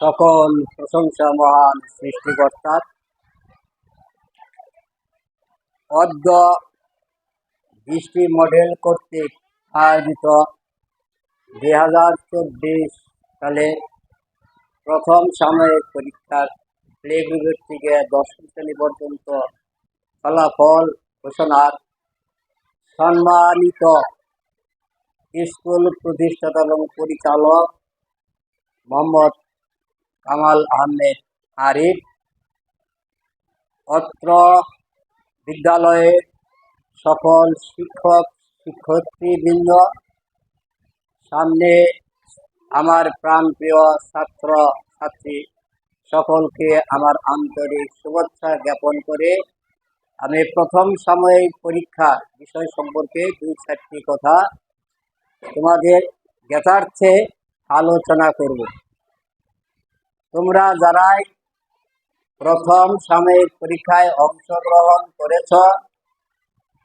সকল প্রশংসা মহান সৃষ্টিকর্তার। অদ্য বৃষ্টি মডেল কর্তৃক আয়োজিত দুই হাজার চব্বিশ সালে প্রথম সাময়িক পরীক্ষার প্লে গ্রুপের থেকে দশম শ্রেণি পর্যন্ত ফলাফল ঘোষণার সম্মানিত স্কুল প্রতিষ্ঠাতা এবং পরিচালক মোহাম্মদ কামাল আহমেদ আরিফ, অত্র বিদ্যালয়ে সকল শিক্ষক শিক্ষার্থীবৃন্দ সামনে আমার প্রাণপ্রিয় ছাত্র ছাত্রী সকলকে আমার আন্তরিক শুভেচ্ছা জ্ঞাপন করে আমি প্রথম সাময়িক পরীক্ষা বিষয় সম্পর্কে দুই চারটি কথা তোমাদের জ্ঞাতার্থে আলোচনা করব। তোমরা যারাই প্রথম সাময়িক পরীক্ষায় অংশগ্রহণ করেছ,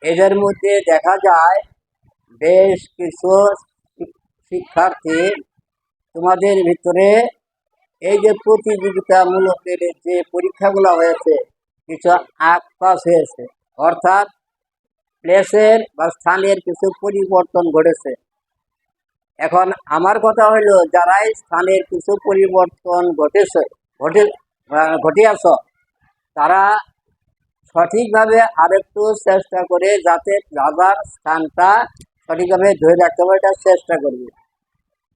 এদের মধ্যে দেখা যায় বেশ কিছু শিক্ষার্থী তোমাদের ভিতরে এই যে প্রতিযোগিতামূলকের যে পরীক্ষাগুলো হয়েছে, কিছু আগ পাস হয়েছে। অর্থাৎ প্লেসের বা স্থানের কিছু পরিবর্তন ঘটেছে। এখন আমার কথা হলো যারাই স্থানের কিছু পরিবর্তন ঘটেছে, ঘটে ঘটিয়াছ তারা সঠিকভাবে আরেকটু চেষ্টা করে যাতে যাবার স্থানটা সঠিকভাবে ধরে রাখতে হবে এটা চেষ্টা করবে।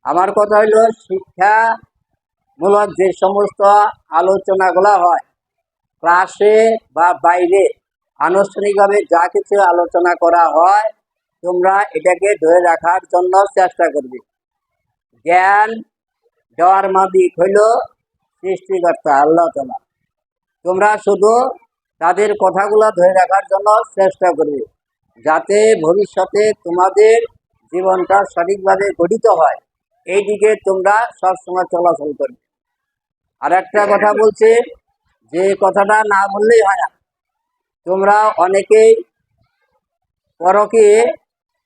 আমার কথা হলো শিক্ষামূলক যে সমস্ত আলোচনাগুলো হয়, ক্লাসে বা বাইরে আনুষ্ঠানিকভাবে যা কিছু আলোচনা করা হয় তোমরা এটাকে ধরে রাখার জন্য চেষ্টা করবে। জ্ঞান দেওয়ার মালিক হইল সৃষ্টিকর্তা, আল্লাহ তালা। তোমরা শুধু তাদের কথাগুলো ধরে রাখার জন্য চেষ্টা করবে, যাতে ভবিষ্যতে তোমাদের জীবনটা সঠিকভাবে গঠিত হয়। এই দিকে তোমরা সবসময় চলাচল করবে। আর একটা কথা বলছে, যে কথাটা না বললেই হয় না। তোমরা অনেকেই পরকে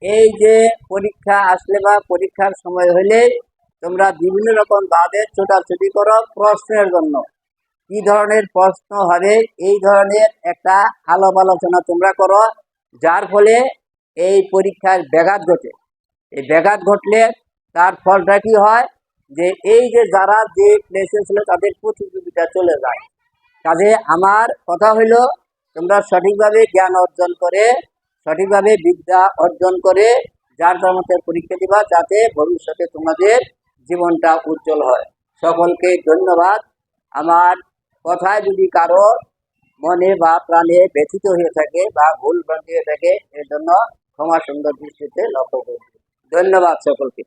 এই যে পরীক্ষা আসলে বা পরীক্ষার সময় হলে তোমরা বিভিন্ন রকম ভাবে ছোটাছুটি করো প্রশ্নের জন্য। কি ধরনের প্রশ্ন হবে, এই ধরনের একটা আলাপ আলোচনা তোমরা করো, যার ফলে এই পরীক্ষার ব্যাঘাত ঘটে। এই ব্যাঘাত ঘটলে তার ফলটা কি হয়? যে এই যে যারা যে প্লেসে ছিল তাদের প্রতিযোগিতা চলে যায়। কাজে আমার কথা হইল, তোমরা সঠিকভাবে জ্ঞান অর্জন করে সঠিকভাবে বিদ্যা অর্জন করে যার মধ্যে পরীক্ষা দিবা, যাতে ভবিষ্যতে তোমাদের জীবনটা উজ্জ্বল হয়। সকলকে ধন্যবাদ। আমার কথায় যদি কারও মনে বা প্রাণে ব্যথিত হয়ে থাকে বা ভুল ভ্রান্তি হয়ে থাকে এর জন্য ক্ষমা সুন্দর দৃষ্টিতে লক্ষ্য করবে ধন্যবাদ সকলকে।